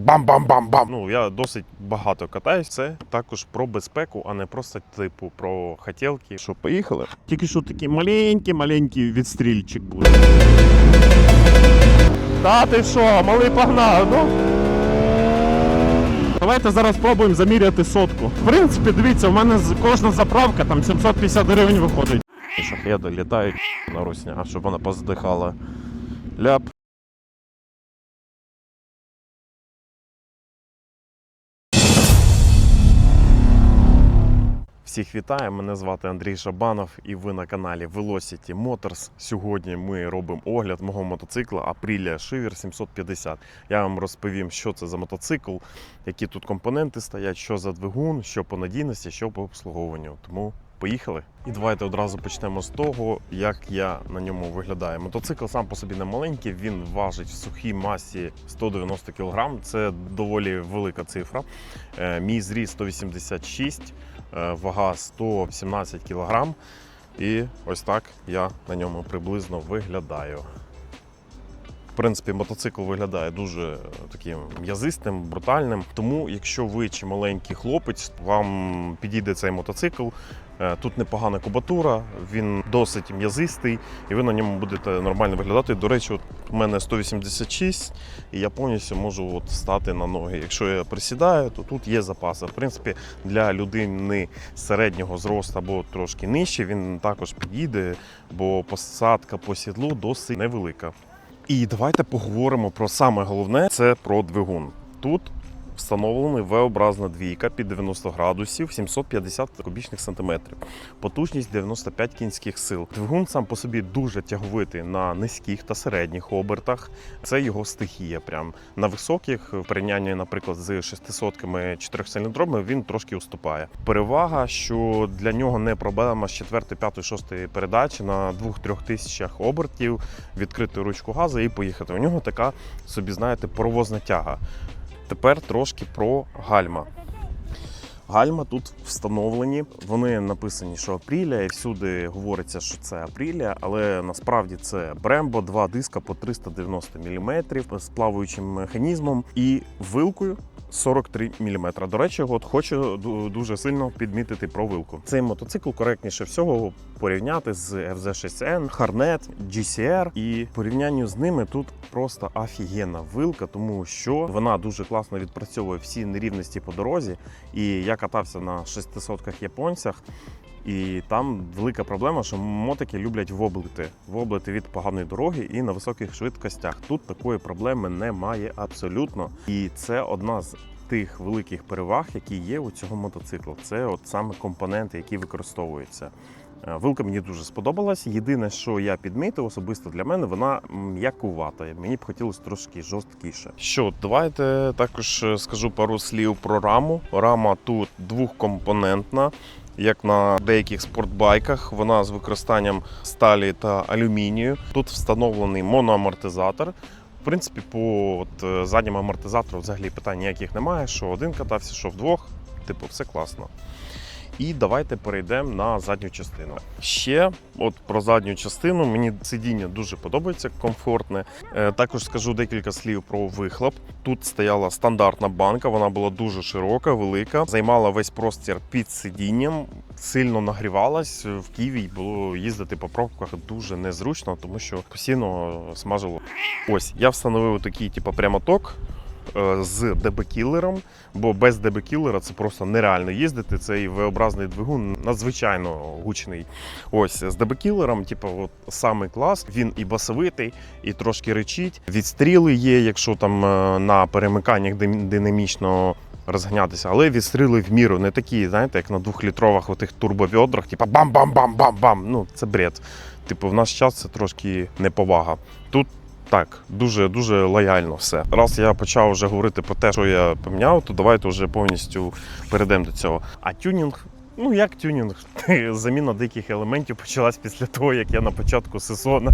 бам-бам-бам-бам. Ну я досить багато катаюсь. Це також про безпеку, а не просто типу про хотілки. Що поїхали? Тільки що такий маленький, маленький відстрільчик буде. Та ти що, малий погнав, ну? Давайте зараз спробуємо заміряти сотку. В принципі, дивіться, у мене кожна заправка там 750 гривень виходить. Шахеди літають на русня, щоб вона поздихала. Ляп. Всіх вітаю, мене звати Андрій Шабанов і ви на каналі Velocity Motors. Сьогодні ми робимо огляд мого мотоцикла Aprilia Shiver 750. Я вам розповім, що це за мотоцикл, які тут компоненти стоять, що за двигун, що по надійності, що по обслуговуванню. Тому поїхали. І давайте одразу почнемо з того, як я на ньому виглядаю. Мотоцикл сам по собі не маленький, він важить в сухій масі 190 кг. Це доволі велика цифра. Е, Мій зріст 186 е, вага 117 кг. І ось так я на ньому приблизно виглядаю. В принципі, мотоцикл виглядає дуже е, таким м'язистим, брутальним. Тому, якщо ви чи маленький хлопець, вам підійде цей мотоцикл. Е, Тут непогана кубатура, він досить м'язистий, і ви на ньому будете нормально виглядати. До речі, от у мене 186, і я повністю можу от стати на ноги. Якщо я присідаю, то тут є запаси. В принципі, для людини середнього зросту або трошки нижче, він також підійде, бо посадка по сідлу досить невелика. І давайте поговоримо про саме головне це про двигун. Тут встановлений V-образна двійка під 90 градусів, 750 кубічних сантиметрів, потужність 95 кінських сил. Двигун сам по собі дуже тяговитий на низьких та середніх обертах. Це його стихія. Прям на високих, в порівнянні, наприклад, з 600 чотирьохциліндровими, він трошки уступає. Перевага, що для нього не проблема з 4, 5, 6 передачі на 2-3 тисячах обертів відкрити ручку газу і поїхати. У нього така собі, знаєте, паровозна тяга. Тепер трошки про гальма. Гальма тут встановлені. Вони написані, що апріля, і всюди говориться, що це апріля, але насправді це Брембо, два диска по 390 мм з плаваючим механізмом і вилкою. 43 мм. До речі, от хочу дуже сильно підмітити про вилку. Цей мотоцикл коректніше всього порівняти з FZ6N, Harnet, GCR. І в порівнянні з ними тут просто офігенна вилка, тому що вона дуже класно відпрацьовує всі нерівності по дорозі. І я катався на 600-ках японцях. І там велика проблема, що мотики люблять воблити. Воблити від поганої дороги і на високих швидкостях. Тут такої проблеми немає абсолютно. І це одна з тих великих переваг, які є у цього мотоциклу. Це от саме компоненти, які використовуються. Е, Вилка мені дуже сподобалась. Єдине, що я підмітив особисто для мене, вона м'якувата. Мені б хотілося трошки жорсткіше. Що, давайте також е, скажу пару слів про раму. Рама тут двохкомпонентна. Як на деяких спортбайках, вона з використанням сталі та алюмінію. Тут встановлений моноамортизатор. В принципі, по от, е, задньому амортизатору взагалі питань ніяких немає. Що один катався, що вдвох. Типу, все класно. І давайте перейдемо на задню частину. Ще от про задню частину мені сидіння дуже подобається, комфортне. Е, також скажу декілька слів про вихлоп. Тут стояла стандартна банка, вона була дуже широка, велика, займала весь простір під сидінням, сильно нагрівалась. В Києві було їздити по пробках дуже незручно, тому що постійно смажило. Ось я встановив такий, типу, прямоток з DB-кілером, бо без DB-кілера це просто нереально їздити. Цей V-образний двигун надзвичайно гучний. Ось з DB-кілером, типу, от самий клас. Він і басовитий, і трошки речить. Відстріли є, якщо там е, на перемиканнях динамічно. Розганятися, але відстріли в міру, не такі, знаєте, як на двохлітрових отих турбовіодрах, типу бам-бам-бам-бам-бам. Ну, це бред. Типу, в наш час це трошки неповага. Тут так, дуже дуже лояльно все. Раз я почав вже говорити про те, що я поміняв, то давайте вже повністю перейдемо до цього. А тюнінг. Ну, як тюнінг? Заміна деяких елементів почалась після того, як я на початку сезону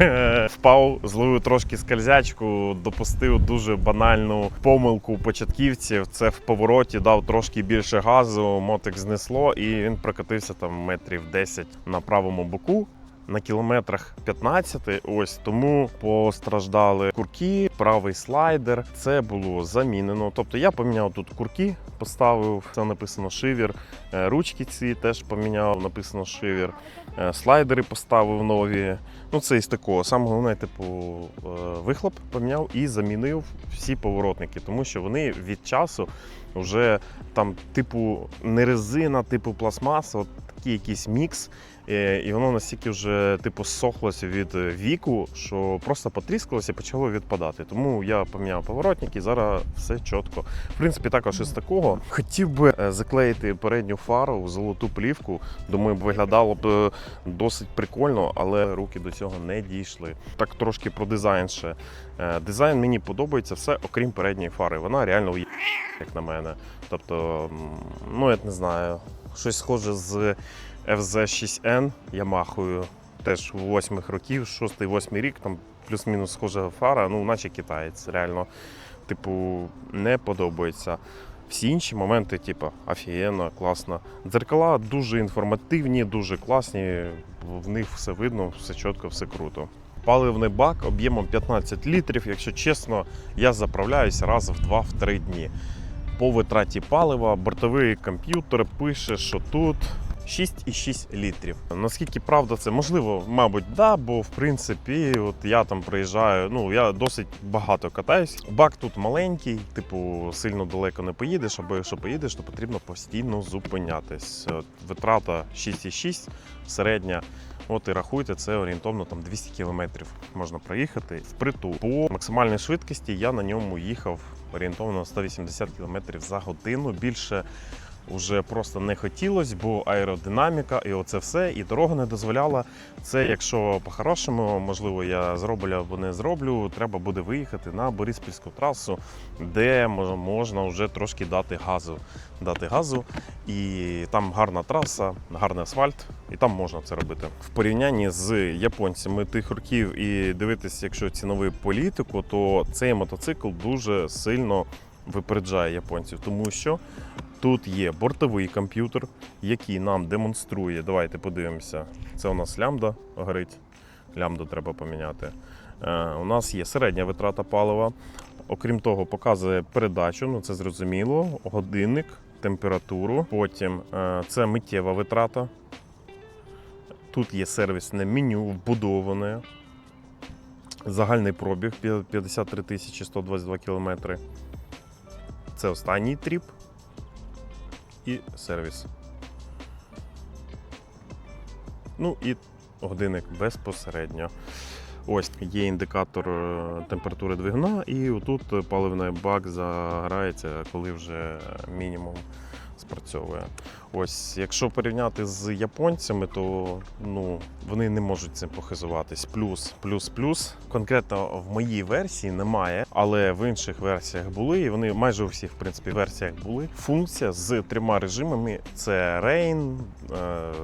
е, впав, зловив трошки скользячку, допустив дуже банальну помилку початківців. Це в повороті дав трошки більше газу, мотик знесло, і він прокатився там метрів 10 на правому боку. На кілометрах 15, ось тому постраждали курки, правий слайдер. Це було замінено. Тобто я поміняв тут курки, поставив це написано шивір. Е, Ручки ці теж поміняв, написано шивір. Е, Слайдери поставив нові. Ну це із такого. Саме головне, типу, е, вихлоп поміняв і замінив всі поворотники, тому що вони від часу вже там, типу, не резина, типу пластмаса, от такий якийсь мікс. Е, І воно настільки вже типу сохлося від е, віку, що просто потріскалося і почало відпадати. Тому я поміняв поворотники, зараз все чітко. В принципі, також із такого хотів би е, заклеїти передню фару в золоту плівку. Думаю, виглядало б досить прикольно, але руки до цього не дійшли. Так трошки про дизайн ще. Дизайн мені подобається все, окрім передньої фари. Вона реально ує- як на мене. Тобто, ну я не знаю, щось схоже з FZ6N Ямахою, теж 8 років, 6-8 рік, там плюс-мінус схожа фара, ну, наче китаєць, реально. Типу, не подобається. Всі інші моменти, типу, офігенно, класно. Дзеркала дуже інформативні, дуже класні, в них все видно, все чітко, все круто. Паливний бак об'ємом 15 літрів. Якщо чесно, я заправляюся раз в 2-3 дні. По витраті палива бортовий комп'ютер пише, що тут 6,6 літрів. Наскільки правда це можливо, мабуть, да, бо в принципі, от я там приїжджаю. Ну я досить багато катаюсь. Бак тут маленький, типу, сильно далеко не поїдеш, або якщо поїдеш, то потрібно постійно зупинятись. От, витрата 6,6 середня. От і рахуйте, це орієнтовно там 200 кілометрів можна проїхати впритул. По максимальній швидкості я на ньому їхав орієнтовно 180 км за годину. Більше вже просто не хотілося, бо аеродинаміка і оце все, і дорога не дозволяла. Це якщо по-хорошому, можливо, я зроблю або не зроблю, треба буде виїхати на Бориспільську трасу, де можна вже трошки дати газу. Дати газу, і там гарна траса, гарний асфальт, і там можна це робити. В порівнянні з японцями тих років і дивитися, якщо цінову політику, то цей мотоцикл дуже сильно випереджає японців, тому що тут є бортовий комп'ютер, який нам демонструє. Давайте подивимося. Це у нас лямбда горить. Лямбду треба поміняти. Е, у нас є середня витрата палива. Окрім того, показує передачу, ну це зрозуміло, годинник, температуру. Потім е, це миттєва витрата. Тут є сервісне меню вбудоване. Загальний пробіг 53 122 кілометри. Це останній тріп і сервіс. Ну і годинник безпосередньо. Ось є індикатор е, температури двигуна, і отут паливний бак заграється, коли вже мінімум спрацьовує. Ось, якщо порівняти з японцями, то ну вони не можуть цим похизуватись. Плюс, плюс, плюс. Конкретно в моїй версії немає, але в інших версіях були, і вони майже у всіх в принципі версіях були. Функція з трьома режимами: це Rain, е,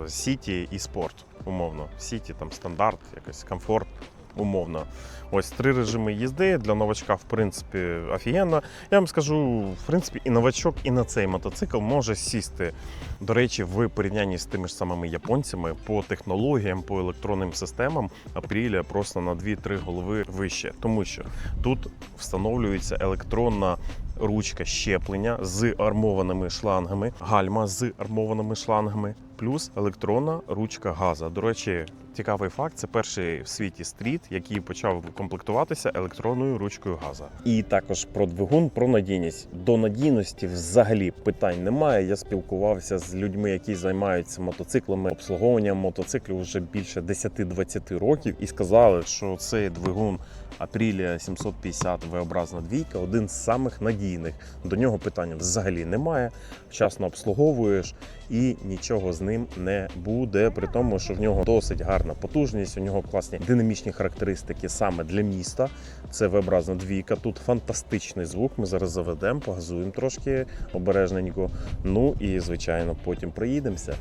City і Sport. Умовно. City, там стандарт, якийсь комфорт. Умовно, ось три режими їзди для новачка, в принципі, офігенно. Я вам скажу, в принципі, і новачок, і на цей мотоцикл може сісти. До речі, в порівнянні з тими ж самими японцями по технологіям, по електронним системам апріля просто на 2-3 голови вище, тому що тут встановлюється електронна. Ручка щеплення з армованими шлангами, гальма з армованими шлангами, плюс електронна ручка газа. До речі, цікавий факт: це перший в світі стріт, який почав комплектуватися електронною ручкою газа. І також про двигун, про надійність. До надійності взагалі питань немає. Я спілкувався з людьми, які займаються мотоциклами, обслуговуванням мотоциклів вже більше 10-20 років, і сказали, що цей двигун Aprilia 750 V-образна двійка один з самих надійних. До нього питання взагалі немає. Вчасно обслуговуєш і нічого з ним не буде. При тому, що в нього досить гарна потужність, у нього класні динамічні характеристики саме для міста. Це V-образна двійка. Тут фантастичний звук. Ми зараз заведемо, погазуємо трошки обережненько. Ну і звичайно, потім проїдемося.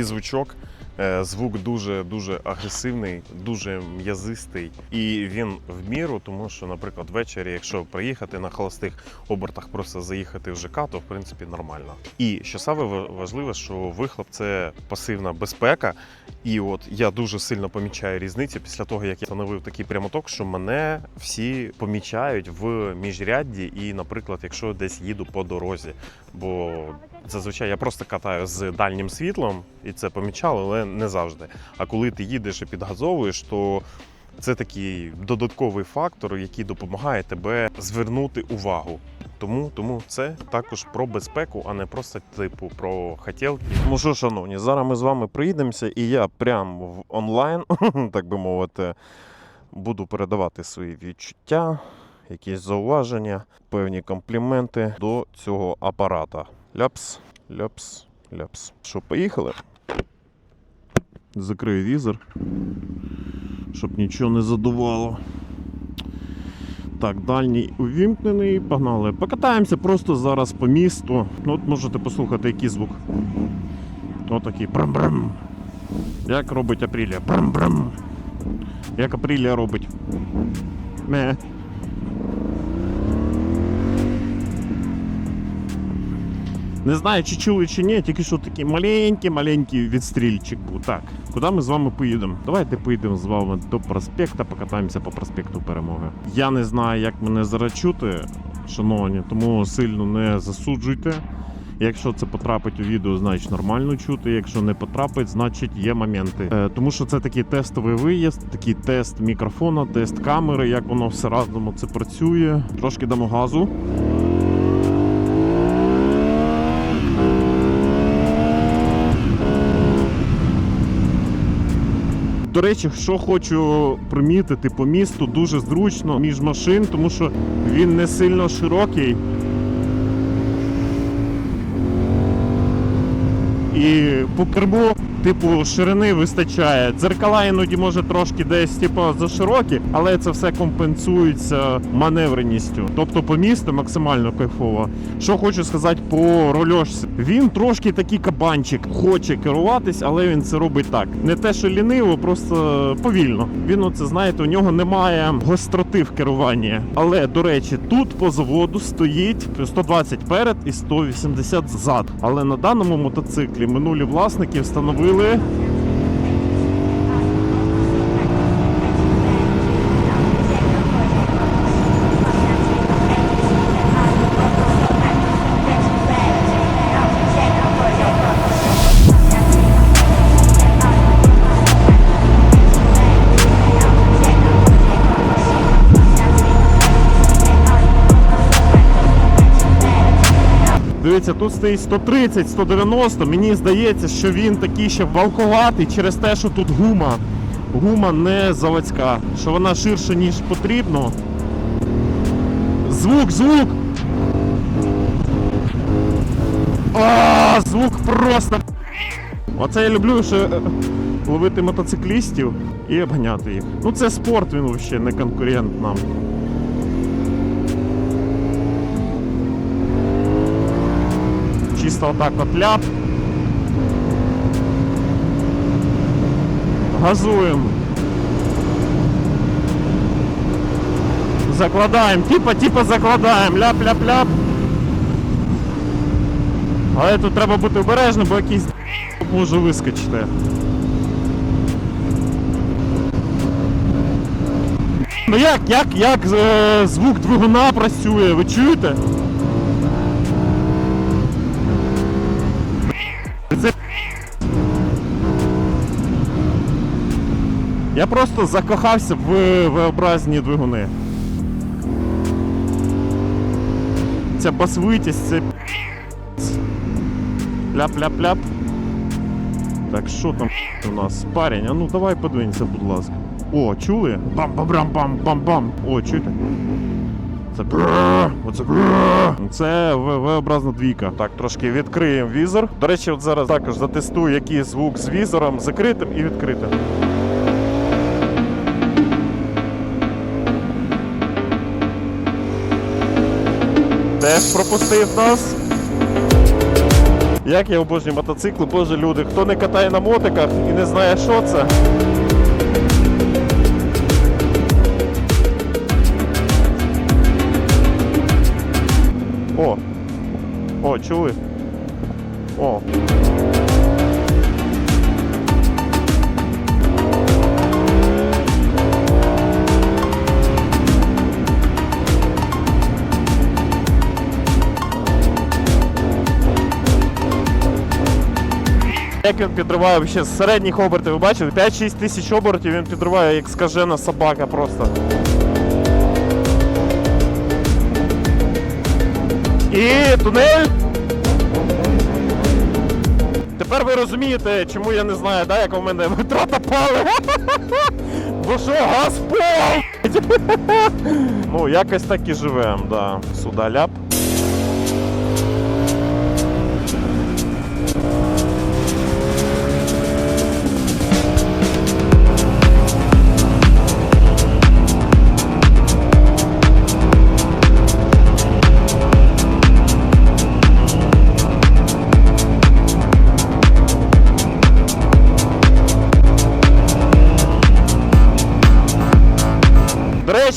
Отакий звучок Е, Звук дуже дуже агресивний, дуже м'язистий, і він в міру, тому що, наприклад, ввечері, якщо приїхати на холостих обертах, просто заїхати в ЖК, то в принципі нормально. І що саме важливе, що вихлоп це пасивна безпека. І от я дуже сильно помічаю різницю після того, як я встановив такий прямоток, що мене всі помічають в міжрядді, і, наприклад, якщо десь їду по дорозі, бо зазвичай я просто катаю з дальнім світлом, і це помічали, але не завжди. А коли ти їдеш і підгазовуєш, то це такий додатковий фактор, який допомагає тебе звернути увагу. Тому, тому це також про безпеку, а не просто типу про хотілки. Ну що, шановні, зараз ми з вами приїдемося, і я прямо в онлайн, так би мовити, буду передавати свої відчуття, якісь зауваження, певні компліменти до цього апарата. Ляпс, ляпс, ляпс. Що, поїхали? Закрию візор, щоб нічого не задувало. Так, дальній увімкнений, погнали. Покатаємося просто зараз по місту. Ну, от можете послухати, який звук. Отакий брам-брам. Як робить Апрілія? Брам-брам. Як Апрілія робить. Ме. Не знаю, чи чули, чи ні, тільки що такий маленький-маленький відстрільчик був. Так, куди ми з вами поїдемо? Давайте поїдемо з вами до проспекта, покатаємося по проспекту перемоги. Я не знаю, як мене зараз чути, шановні, тому сильно не засуджуйте. Якщо це потрапить у відео, значить нормально чути. Якщо не потрапить, значить є моменти. Е, тому що це такий тестовий виїзд, такий тест мікрофона, тест камери, як воно все разом це працює. Трошки дамо газу. До речі, що хочу примітити по місту, дуже зручно між машин, тому що він не сильно широкий. І по керму, типу, ширини вистачає. Дзеркала іноді може трошки десь, типу, заширокі, але це все компенсується маневреністю. Тобто по місту максимально кайфово. Що хочу сказати по рольошці. Він трошки такий кабанчик, хоче керуватись, але він це робить так. Не те, що ліниво, просто повільно. Він оце знаєте, у нього немає гостроти в керуванні. Але до речі, тут по заводу стоїть 120 перед і 180 зад. Але на даному мотоциклі минулі власники встановили. зробили. Дивіться, тут стоїть 130, 190. Мені здається, що він такий ще валковатий через те, що тут гума. Гума не заводська, що вона ширше, ніж потрібно. Звук, звук! А, звук просто. Оце я люблю ще ловити мотоциклістів і обганяти їх. Ну це спорт, він взагалі не конкурент нам. Чисто отак от ляп. Газуємо. Закладаємо, типа, типа закладаємо. Ляп-ляп-ляп. Але тут треба бути обережним, бо якийсь може вискочити. Ну як, як, як е, звук двигуна працює, ви чуєте? Я просто закохався в V-образні двигуни. Ця басвитість, це ляп-ляп-ляп. Так, що там у нас? Парень, а ну давай подвинься, будь ласка. О, чули? Бам-бам-бам-бам-бам-бам. О, чуєте? Це оце. Це V-образна двійка. Так, трошки відкриємо візор. До речі, от зараз також затестую, який звук з візором закритим і відкритим. Теж пропустив нас. Як я обожнюю мотоцикли, боже люди, хто не катає на мотиках і не знає, що це. О! О, чули? О. Як він підриває ще з середніх обертів, ви бачили? 5-6 тисяч обертів він підриває, як скажена собака просто. І тунель. Тепер ви розумієте, чому я не знаю, да, яка в мене витрата палива. Бо що, газ пол! Ну, якось так і живемо, да. Сюда ляп.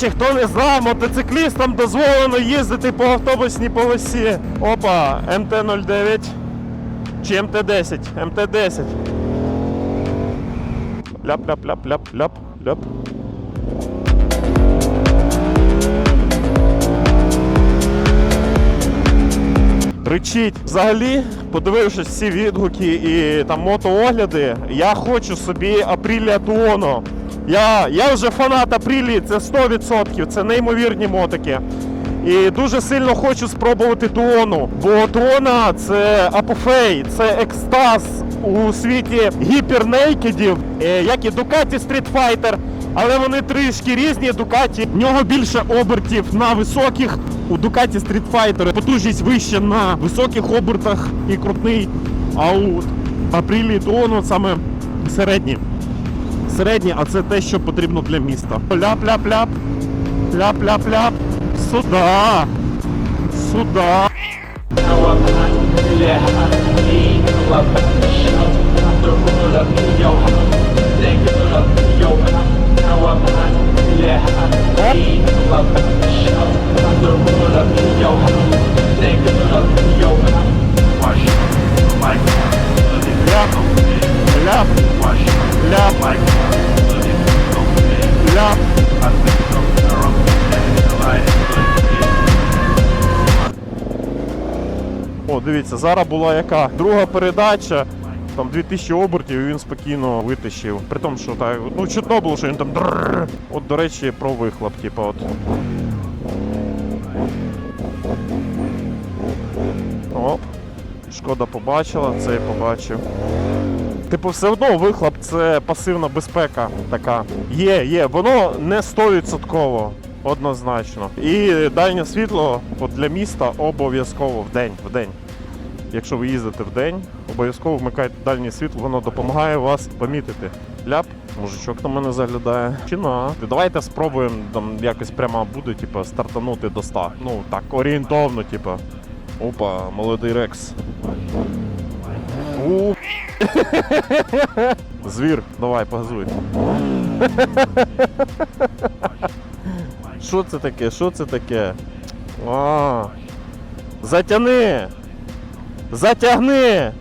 Речі, хто не знав, мотоциклістам дозволено їздити по автобусній полосі. Опа, МТ-09 чи МТ-10? МТ-10. Ляп-ляп-ляп-ляп-ляп-ляп. Ричить. Взагалі, подивившись всі відгуки і там мотоогляди, я хочу собі Апрілія Туоно. Я, я вже фанат Апрілії, це 100%, це неймовірні мотики. І дуже сильно хочу спробувати Туону, бо Туона це апофей, це екстаз у світі гіпернейкедів, е, як і Ducati Street Fighter, але вони трішки різні. Ducati, в нього більше обертів на високих. У Ducati Street Fighter потужність вища на високих обертах і крутний. А у Апрілії Туону саме середні. Середні, а це те, що потрібно для міста. Ляп-ляп-ляп. Ляп-ляп-ляп. Сюда. Сюда. Ляп. Ляп. Ляп. Ляп. О, дивіться, зараз була яка друга передача. Там 2000 обертів і він спокійно витащив. При тому, що так, ну чутно було, що він там. дрррр. От, до речі, про вихлоп, типу, от. Оп. Шкода побачила, цей побачив. Типу, все одно вихлоп це пасивна безпека така. Є, є, воно не 100%. Однозначно. І дальнє світло от для міста обов'язково в день. В день. Якщо ви їздите в день, обов'язково вмикайте дальнє світло, воно допомагає вас помітити. Ляп, мужичок на мене заглядає. Чи на? Давайте спробуємо там якось прямо буде, типу, стартанути до 100. Ну так, орієнтовно, типу. Опа, молодий рекс. У. Звір, давай, погазуй. Що це таке? Що це таке? А, затяни! Затягни!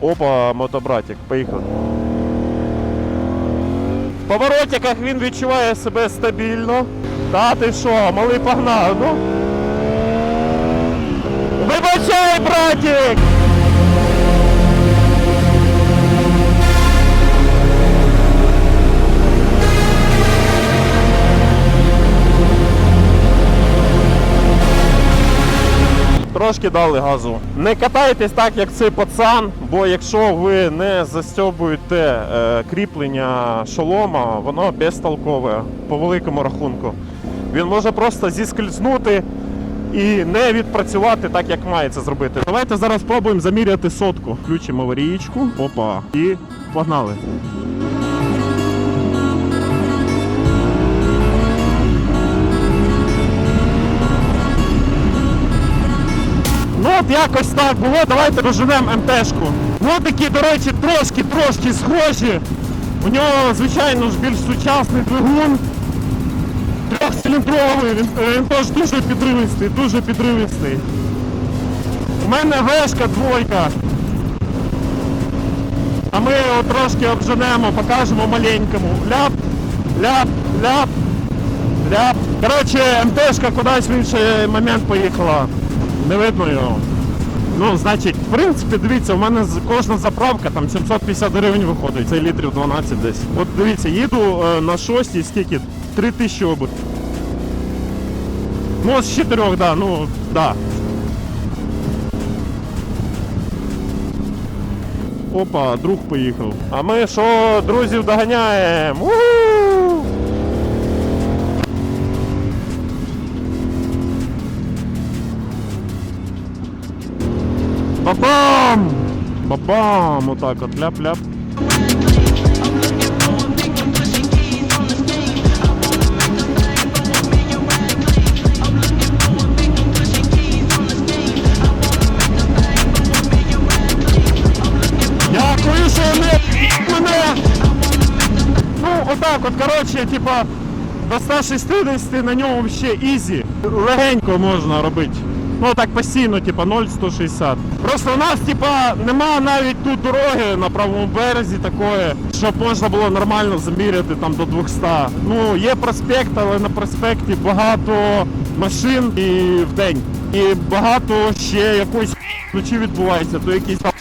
Опа, мотобратик, поїхав. В поворотиках він відчуває себе стабільно. Та ти що, малий погнав, ну? Вибачай, братик! Трошки дали газу. Не катайтесь так, як цей пацан, бо якщо ви не застьобуєте е, кріплення шолома, воно безтолкове по великому рахунку. Він може просто зіскользнути і не відпрацювати так, як має це зробити. Давайте зараз спробуємо заміряти сотку. Включимо аварійку. Опа. І погнали. Ну от якось так було, давайте доженемо МТшку. Мотики, до речі, трошки трошки схожі. У нього, звичайно ж, більш сучасний двигун. Трьохциліндровий, він, він теж дуже підривистий, дуже підривистий. У мене вешка двойка. А ми його трошки обженемо, покажемо маленькому. Ляп, ляп, ляп, ляп. Коротше, МТшка кудись в інший момент поїхала. Не видно його. Ну, значить, в принципі, дивіться, у мене кожна заправка там 750 гривень виходить, це літрів 12 десь. От дивіться, їду е, на шостій, скільки? 3000 обут. Ну, з чотирьох, да, ну, да. Опа, друг поїхав. А ми що, друзів доганяємо? У! Бабам! Бабам! Отак от ляп-ляп. Дякую, що не. Ну, отак от, коротше, типа, до 160 на ньому ще ізі. Легенько можна робити. Ну так постійно, типа 0,160. Просто у нас, типа, нема навіть тут дороги на правому березі такої, щоб можна було нормально заміряти там до 200. Ну, є проспект, але на проспекті багато машин і в день. І багато ще якоїсь вночі відбувається, то якісь там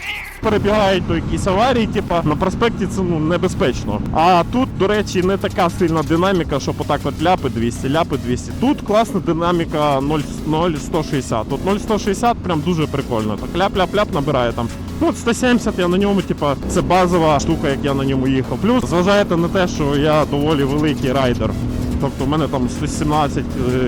перебігають до якісь аварії, типа на проспекті це ну небезпечно. А тут, до речі, не така сильна динаміка, щоб отак от ляпи 200, ляпи 200. Тут класна динаміка 0, 0,160. Тут 0,160 прям дуже прикольно. Так ляп-ляп-ляп набирає там. Ну, от 170 я на ньому, типа, це базова штука, як я на ньому їхав. Плюс зважаєте на те, що я доволі великий райдер. Тобто в мене там 117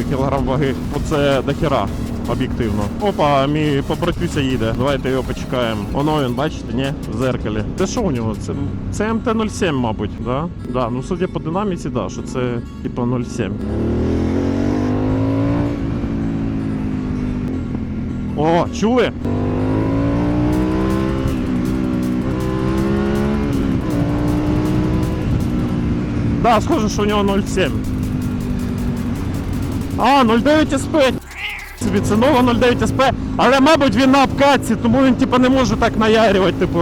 кг ваги. Оце дохера об'єктивно. Опа, мій побратюся їде. Давайте його почекаємо. Воно він, бачите, ні? В зеркалі. Це що у нього? Це, це МТ-07, мабуть, да? Да, ну судя по динаміці, да, що це типа 07. О, чули? Да, схоже, що у нього 0,7. А, 0,9 СП. Собі це нова 09 СП, але мабуть він на обкатці, тому він типу, не може так наярювати, типу,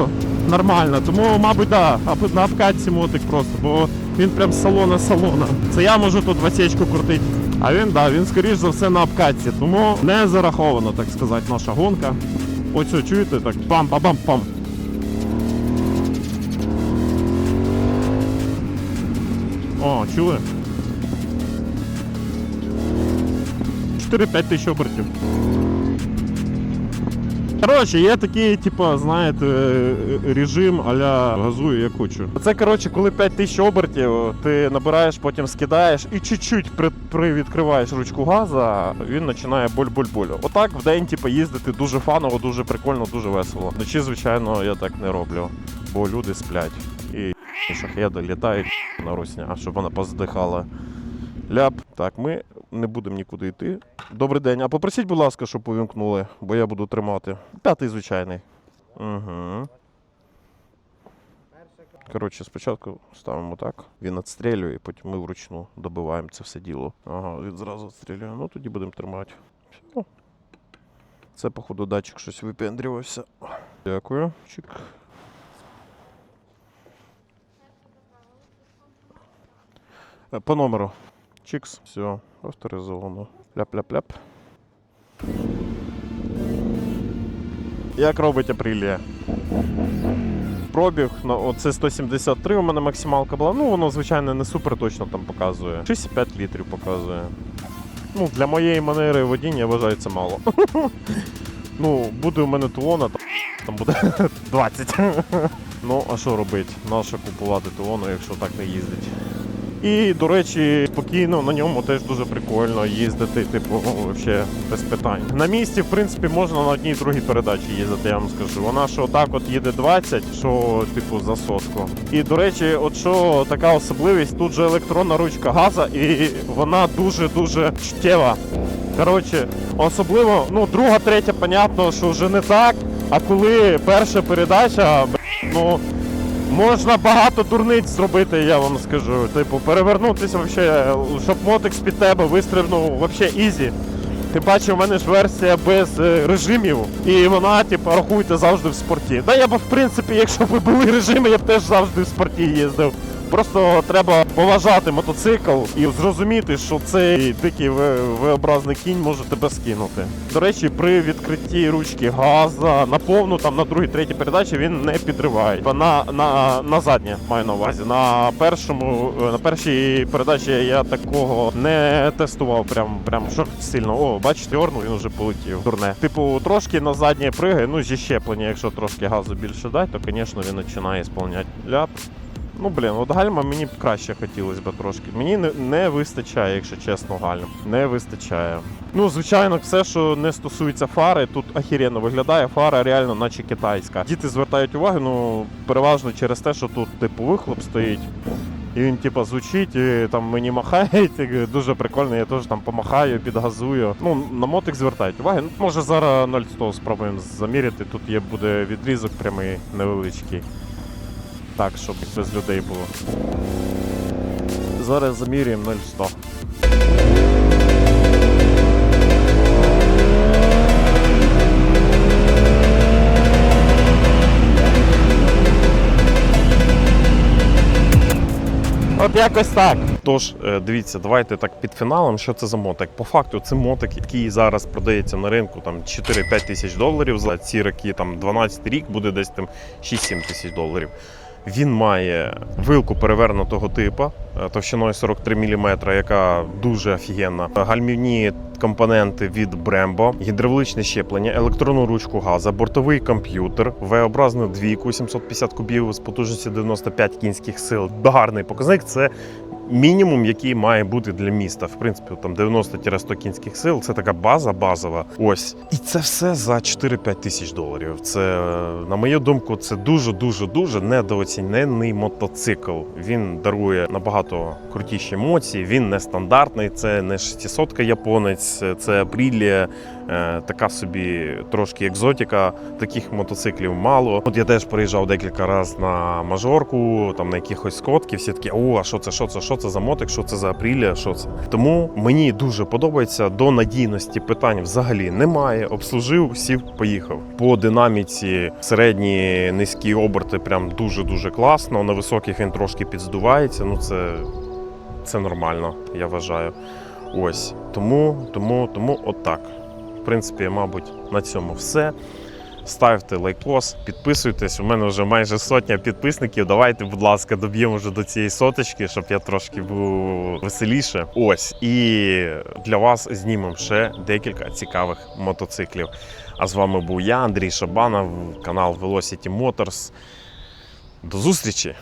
нормально. Тому, мабуть, да, на обкатці мотик просто, бо він прям салона салона. Це я можу тут васечку крутити. А він, да, він скоріш за все на обкатці, тому не зараховано, так сказати, наша гонка. Ось чуєте, так пам-пам-пам-пам. О, чули? 4-5 тисяч обертів. Коротше, є такий, типу, знаєте, режим а-ля газую як хочу. Це, коротше, коли 5 тисяч обертів, ти набираєш, потім скидаєш і чуть-чуть при, привідкриваєш ручку газа, він починає боль-боль-боль. Отак в день, типу, їздити дуже фаново, дуже прикольно, дуже весело. Вночі, звичайно, я так не роблю, бо люди сплять. І шахеди літають на русня, щоб вона поздихала. Ляп. Так, ми не будемо нікуди йти. Добрий день. А попросіть, будь ласка, щоб увімкнули, бо я буду тримати. П'ятий звичайний. Угу. Коротше, спочатку ставимо так, він відстрілює, потім ми вручну добиваємо це все діло. Ага, він зразу відстрілює. Ну тоді будемо тримати. Все. Це, походу, датчик щось випендрювався. Дякую. Чик. Е, По номеру. Чикс. Все, авторизовано. Ляп-ляп-ляп. Як робить Апрілія? Пробіг, ну, оце 173 у мене максималка була. Ну, воно, звичайно, не супер точно там показує. 65 літрів показує. Ну, для моєї манери водіння я вважаю це мало. Ну, буде у мене туона, там, буде 20. Ну, а що робити? Нащо купувати туону, якщо так не їздить? І, до речі, спокійно на ньому теж дуже прикольно їздити, типу, ну, взагалі без питань. На місці, в принципі, можна на одній другій передачі їздити, я вам скажу. Вона що так от їде 20, що, типу, за сотку. І, до речі, от що така особливість, тут же електронна ручка газа, і вона дуже-дуже чуттєва. Коротше, особливо, ну, друга, третя, понятно, що вже не так. А коли перша передача, ну. Можна багато дурниць зробити, я вам скажу. Типу, перевернутися вообще, щоб мотик під тебе вистрибнув вообще ізі. Ти бачив, у мене ж версія без е, режимів, і вона, типу, рахуйте завжди в спорті. Да я б, в принципі, якщо б були режими, я б теж завжди в спорті їздив. Просто треба поважати мотоцикл і зрозуміти, що цей дикий V-образний кінь може тебе скинути. До речі, при відкритті ручки газа на повну, там на другій, третій передачі він не підриває. На, на, на заднє маю на увазі. На першому, е, на першій передачі я такого не тестував. Прям прям що сильно. О, бачите, орнув, він вже полетів. Дурне. Типу, трошки на заднє пригає, ну зі щеплення, якщо трошки газу більше дати, то звісно він починає сповняти ляп. Ну блін, от гальма мені б краще хотілося б трошки. Мені не, не вистачає, якщо чесно, гальм. Не вистачає. Ну, звичайно, все, що не стосується фари, тут ахіренно виглядає. Фара реально, наче китайська. Діти звертають увагу, ну переважно через те, що тут типу вихлоп стоїть. І він типу звучить, і там мені махають, дуже прикольно, я теж там помахаю, підгазую. Ну, на мотик звертають увагу. Ну, може зараз 0,100 спробуємо заміряти. Тут є буде відрізок прямий невеличкий. Так, щоб без людей було. Зараз замірюємо 0,100. От якось так. Тож, е, дивіться, давайте так під фіналом, що це за мотик. По факту, це мотик, який зараз продається на ринку там 4-5 тисяч доларів. За ці роки, там 12 рік, буде десь там 6-7 тисяч доларів. Він має вилку перевернутого типу е, товщиною 43 мм, яка дуже офігенна. Гальмівні компоненти від Brembo, гідравличне щеплення, електронну ручку газа, бортовий комп'ютер, V-образну двійку 750 кубів з потужністю 95 кінських сил. Гарний показник. Це мінімум, який має бути для міста. В принципі, там 90-100 кінських сил. Це така база базова. Ось. І це все за 4-5 тисяч доларів. Це, е, на мою думку, це дуже дуже недооцінений мотоцикл. Він дарує набагато крутіші емоції. Він нестандартний. Це не 600 японець, це Апрілія. Е, така собі трошки екзотика. Таких мотоциклів мало. От я теж приїжджав декілька разів на мажорку, там на якихось скотки. Всі такі, о, а що це, що це, що це за мотик, що це за Апрілія, що це. Тому мені дуже подобається. До надійності питань взагалі немає. Обслужив, сів, поїхав. По динаміці середні низькі оберти прям дуже дуже класно. На високих він трошки підздувається. Ну це, це нормально, я вважаю. Ось тому, тому, тому отак. В принципі, мабуть, на цьому все. Ставте лайкос, підписуйтесь. У мене вже майже сотня підписників. Давайте, будь ласка, доб'ємо вже до цієї соточки, щоб я трошки був веселіше. Ось і для вас знімемо ще декілька цікавих мотоциклів. А з вами був я, Андрій Шабанов, канал Velocity Motors. До зустрічі!